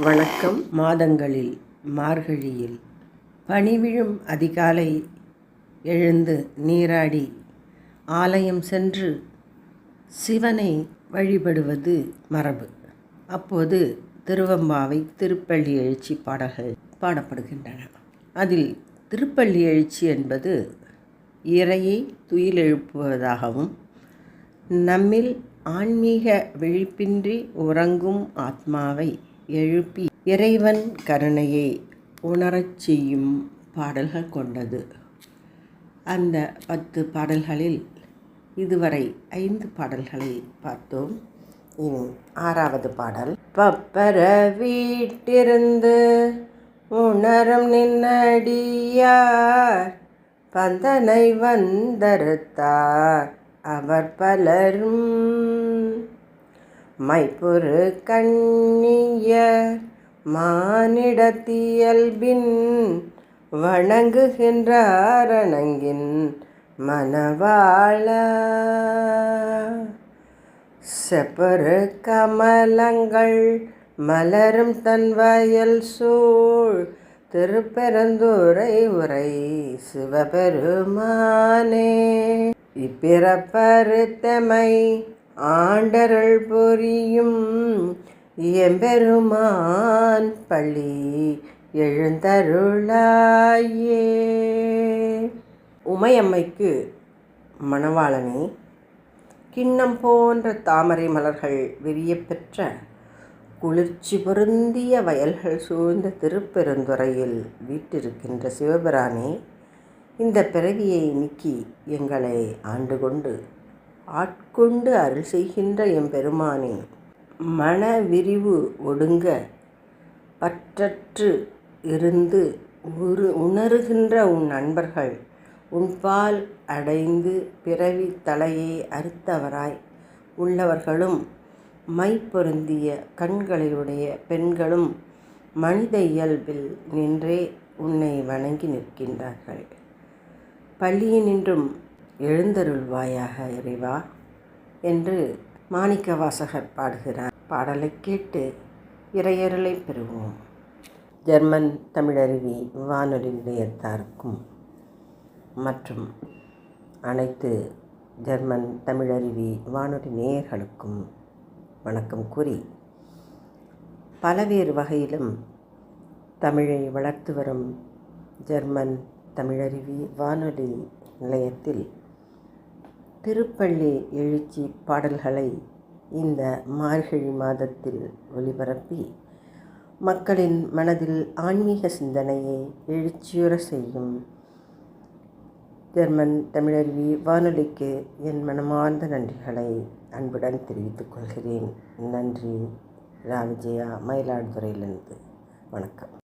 வணக்கம். மாதங்களில் மார்கழியில் பனிவிழும் அதிகாலை எழுந்து நீராடி ஆலயம் சென்று சிவனை வழிபடுவது மரபு. அப்போது திருவம்பாவை திருப்பள்ளி எழுச்சி பாடல்கள் பாடப்படுகின்றன. அதில் திருப்பள்ளி எழுச்சி என்பது இறையை துயிலெழுப்புவதாகவும் நம்மில் ஆன்மீக விழிப்பின்றி உறங்கும் ஆத்மாவை எழுப்பி இறைவன் கருணையை உணரச் செய்யும் பாடல்கள் கொண்டது. அந்த பத்து பாடல்களில் இதுவரை ஐந்து பாடல்களை பார்த்தோம். இனி ஆறாவது பாடல். பப்பர வீட்டிருந்து உணரும் நின்னடியார் பந்தனை வந்தறுத்தார். அவர் பலரும் மைப்புறு கண்ணியர் மானிடத்தியல்பின் வணங்குகின்றார் அணங்கின் மணவாள செப்பரு கமலங்கள் மலரும் தன் வயல் சூழ் திருப்பெருந்துரை உரை சிவபெருமானே. இப்பிறப்பருத்தமை ஆண்டருள் புரியும் எம்பெருமான் பள்ளி எழுந்தருளாயே. உமையம்மைக்கு மணவாளனே கிண்ணம் போன்ற தாமரை மலர்கள் விரியப்பெற்ற குளிர்ச்சி பொருந்திய வயல்கள் சூழ்ந்த திருப்பெருந்துறையில் வீட்டிருக்கின்ற சிவபிரானே இந்த பிறவியை நீக்கி எங்களை ஆண்டு கொண்டு ஆட்கொண்டு அருள் செய்கின்ற எம்பெருமானே மன விரிவு ஒடுங்க பற்றற்று இருந்து உரு உணருகின்ற உன் நண்பர்கள் உன்பால் அடைந்து பிறவி தலையை அறுத்தவராய். உள்ளவர்களும் மை பொருந்திய கண்களையுடைய பெண்களும் மனித இயல்பில் நின்றே உன்னை வணங்கி நிற்கின்றார்கள். பள்ளியினின்றும் எழுந்தருள்வாயாக இறைவா என்று மாணிக்க வாசகர் பாடுகிறார். பாடலை கேட்டு இறையருளை பெறுவோம். ஜெர்மன் தமிழருவி வானொலி நிலையத்தாருக்கும் மற்றும் அனைத்து ஜெர்மன் தமிழருவி வானொலி நேயர்களுக்கும் வணக்கம் கூறி பலவேறு வகையிலும் தமிழை வளர்த்து வரும் ஜெர்மன் தமிழருவி வானொலி நிலையத்தில் திருப்பள்ளி எழுச்சி பாடல்களை இந்த மார்கழி மாதத்தில் ஒளிபரப்பி மக்களின் மனதில் ஆன்மீக சிந்தனையை எழுச்சியுற செய்யும். ஜெர்மன் தமிழருவி வானொலிக்கு என் மனமார்ந்த நன்றிகளை அன்புடன் தெரிவித்துக் கொள்கிறேன். நன்றி. ராவிஜயா மயிலாடுதுறையிலிருந்து. வணக்கம்.